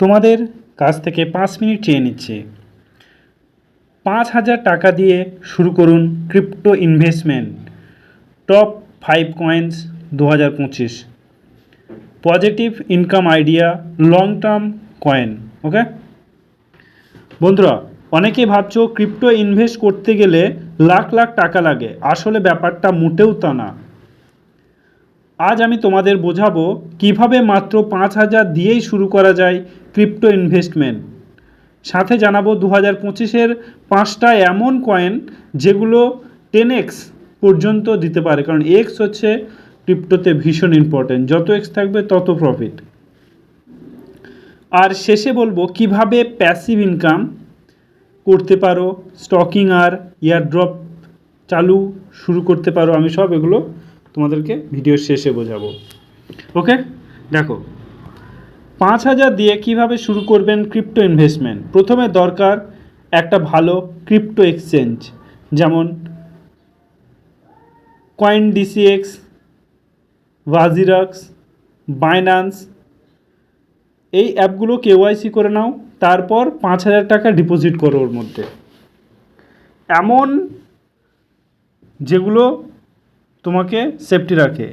তোমাদের কাছ থেকে পাঁচ মিনিট চেয়ে নিচ্ছি। পাঁচ হাজার টাকা দিয়ে শুরু করুন crypto investment. Top five coins দু হাজার পঁচিশ। Positive income idea long term coin okay বন্ধুরা, অনেকেই ভাবছ ক্রিপ্টো ইনভেস্ট করতে গেলে লাখ লাখ টাকা লাগে। আসলে ব্যাপারটা মোটেও তা না। আজ আমি তোমাদের বোঝাবো কীভাবে মাত্র পাঁচ হাজার দিয়েই শুরু করা যায় ক্রিপ্টো ইনভেস্টমেন্ট। সাথে জানাব দু হাজার পঁচিশের পাঁচটা এমন কয়েন যেগুলো টেন এক্স পর্যন্ত দিতে পারে। কারণ এক্স হচ্ছে ক্রিপ্টোতে ভীষণ ইম্পর্টেন্ট যত এক্স থাকবে তত প্রফিট আর শেষে বলব কীভাবে প্যাসিভ ইনকাম করতে পারো স্টকিং আর ইয়ারড্রপ চালু শুরু করতে পারো, আমি সব এগুলো তোমাদেরকে ভিডিওর শেষে বোঝাবো। ওকে দেখো পাঁচ হাজার দিয়ে কীভাবে শুরু করবেন ক্রিপ্টো ইনভেস্টমেন্ট? প্রথমে দরকার একটা ভালো ক্রিপ্টো এক্সচেঞ্জ, যেমন কয়েন ডিসিএক্স ভাজিরাক্স বাইনান্স এই অ্যাপগুলো কেওয়াইসি করে নাও, তারপর পাঁচ হাজার টাকা ডিপোজিট করো ওর মধ্যে। এমন যেগুলো তোমাকে সেফটি রাখে।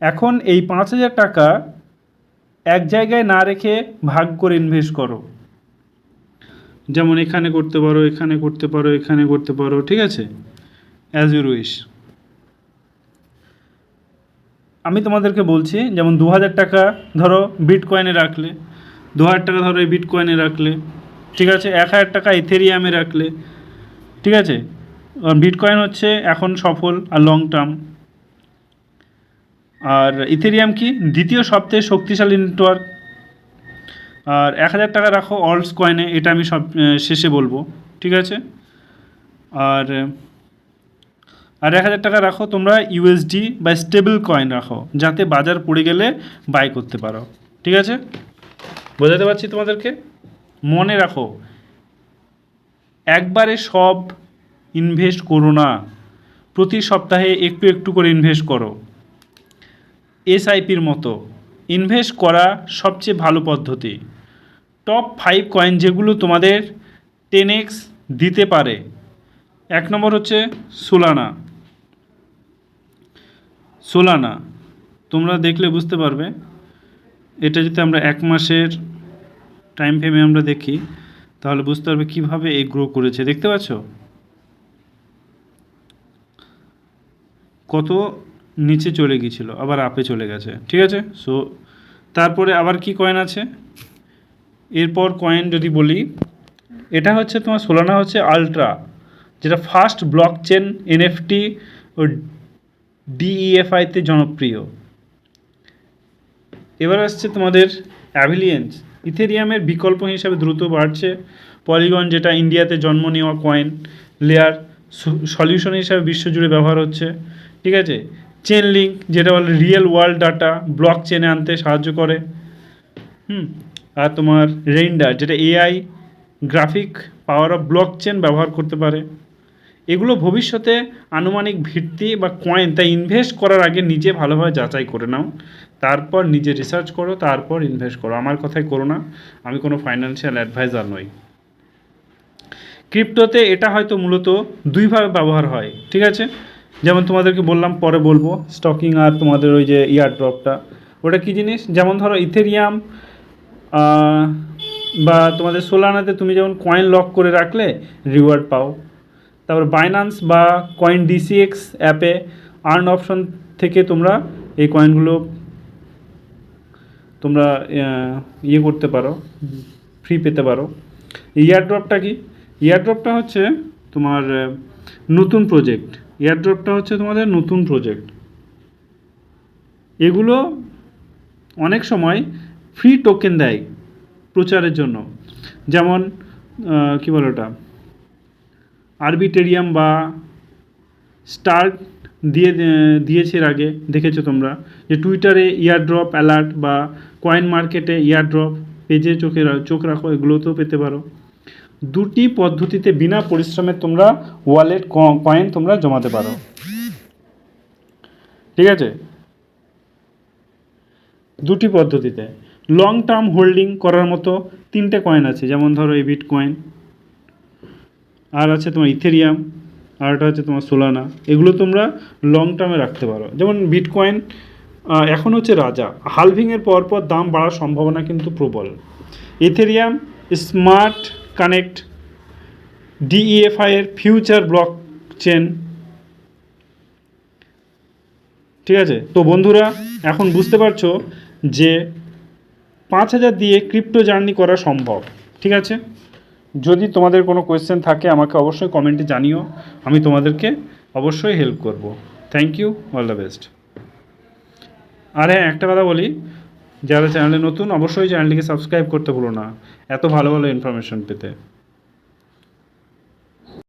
এখন এই পাঁচ হাজার টাকা এক জায়গায় না রেখে ভাগ করে ইনভেস্ট করো। যেমন এখানে করতে পারো, এখানে করতে পারো, এখানে করতে পারো, ঠিক আছে? অ্যাজ ইউর উইশ আমি তোমাদেরকে বলছি, যেমন দু হাজার টাকা ধরো বিট কয়েনে রাখলে দু হাজার টাকা ধরো এই বিট কয়েনে রাখলে, ঠিক আছে? এক হাজার টাকা ইথেরিয়ামে রাখলে, ঠিক আছে? বিট কয়েন হচ্ছে এখন সফল আর লং টার্ম আর ইথেরিয়াম কি? দ্বিতীয় সবথেকে শক্তিশালী নেটওয়ার্ক আর এক হাজার টাকা রাখো অলস কয়েনে এটা আমি সব শেষে বলব, ঠিক আছে? আর আর এক হাজার টাকা রাখো তোমরা ইউএসডি বা স্টেবল কয়েন রাখো, যাতে বাজার পড়ে গেলে বাই করতে পারো, ঠিক আছে? বোঝাতে পারছি তোমাদেরকে? মনে রাখো, একবারে সব ইনভেস্ট করো না, প্রতি সপ্তাহে একটু একটু করে ইনভেস্ট করো। এসআইপির মতো। ইনভেস্ট করা সবচেয়ে ভালো পদ্ধতি। টপ ফাইভ কয়েন যেগুলো তোমাদের টেন এক্স দিতে পারে। এক নম্বর হচ্ছে সোলানা। সোলানা, তোমরা দেখলে বুঝতে পারবে। এটা যদি আমরা এক মাসের টাইম ফ্রেমে আমরা দেখি, তাহলে বুঝতে পারবে কীভাবে এ গ্রো করেছে। দেখতে পাচ্ছ? কত নিচে চলে গিয়েছিল, আবার আপে চলে গেছে, ঠিক আছে? সো তারপরে আবার কি কয়েন আছে? এরপর কয়েন যদি বলি, এটা হচ্ছে তোমার সোলানা হচ্ছে আলট্রা যেটা ফার্স্ট ব্লক চেন এনএফটি ও ডিইএফআইতে জনপ্রিয়। এবার আসছে তোমাদের অ্যাভিলিয়েন্স ইথেরিয়ামের বিকল্প হিসাবে দ্রুত বাড়ছে। পলিগন যেটা ইন্ডিয়াতে জন্ম নেওয়া কয়েন লেয়ার সলিউশন হিসাবে বিশ্বজুড়ে ব্যবহার হচ্ছে, ঠিক আছে? চেন লিঙ্ক যেটা বলে রিয়েল ওয়ার্ল্ড ডাটা ব্লক চেনে আনতে সাহায্য করে। হুম, আর তোমার রেইন্ডার যেটা AI graphic power of blockchain ব্যবহার করতে পারে। এগুলো ভবিষ্যতে আনুমানিক ভিত্তি বা কয়েন তাই ইনভেস্ট করার আগে নিজে ভালোভাবে যাচাই করে নাও। তারপর নিজে রিসার্চ করো, তারপর ইনভেস্ট করো। আমার কথাই করো না, আমি কোনো ফাইন্যান্সিয়াল অ্যাডভাইজার নই। ক্রিপ্টোতে এটা হয়তো মূলত দুইভাবে ব্যবহার হয়, ঠিক আছে? যেমন তোমাদেরকে বললাম, পরে বলব স্টকিং আর তোমাদের ওই যে ইয়ার ড্রপটা ওটা কী জিনিস? যেমন ধরো ইথেরিয়াম বা তোমাদের সোলানাতে তুমি যেমন কয়েন লক করে রাখলে রিওয়ার্ড পাও। তারপর বাইনান্স বা কয়েন ডিসিএক্স অ্যাপে আর্ন অপশন থেকে তোমরা এই কয়েনগুলো তোমরা ইয়ে করতে পারো ফ্রি পেতে পারো। ইয়ারড্রপটা কি? ইয়ারড্রপটা হচ্ছে তোমার নতুন প্রজেক্ট ইয়ারড্রপটা হচ্ছে তোমাদের নতুন প্রজেক্ট এগুলো অনেক সময় ফ্রি টোকেন দেয় প্রচারের জন্য। যেমন কী বলো ওটা? আরবিটেরিয়াম বা স্টার দিয়ে দিয়েছে এর আগে, দেখেছ তোমরা? যে টুইটারে ইয়ারড্রপ অ্যালার্ট বা কয়েন মার্কেটে ইয়ারড্রপ পেজে চোখে চোখ রাখো, এগুলোতেও পেতে পারো। দুটি পদ্ধতিতে বিনা পরিশ্রমে তোমরা ওয়ালেট কয়েন তোমরা জমাতে পারো। ঠিক আছে? দুটি পদ্ধতিতে। লং টার্ম হোল্ডিং করার মতো তিনটে কয়েন আছে, যেমন ধরো এই বিট কয়েন আর আছে তোমার ইথেরিয়াম আর একটা হচ্ছে তোমার সোলানা এগুলো তোমরা লং টার্মে রাখতে পারো। যেমন বিটকয়েন এখন হচ্ছে রাজা। হালভিংয়ের পর পর দাম বাড়ার সম্ভাবনা কিন্তু প্রবল। ইথেরিয়াম স্মার্ট কানেক্ট ডিইএফআই এর ফিউচার ব্লক চেন ঠিক আছে? তো বন্ধুরা, এখন বুঝতে পারছ যে পাঁচ হাজার দিয়ে ক্রিপ্টো জার্নি করা সম্ভব, ঠিক আছে? যদি তোমাদের কোনো কোয়েশ্চেন থাকে, আমাকে অবশ্যই কমেন্টে জানিও। আমি তোমাদেরকে অবশ্যই হেল্প করব। Thank you all the best আর হ্যাঁ একটা কথা বলি যারা চ্যানেলে নতুন অবশ্যই চ্যানেলটিকে সাবস্ক্রাইব করতে ভুলো না। এত ভালো ভালো ইনফরমেশন পেতে।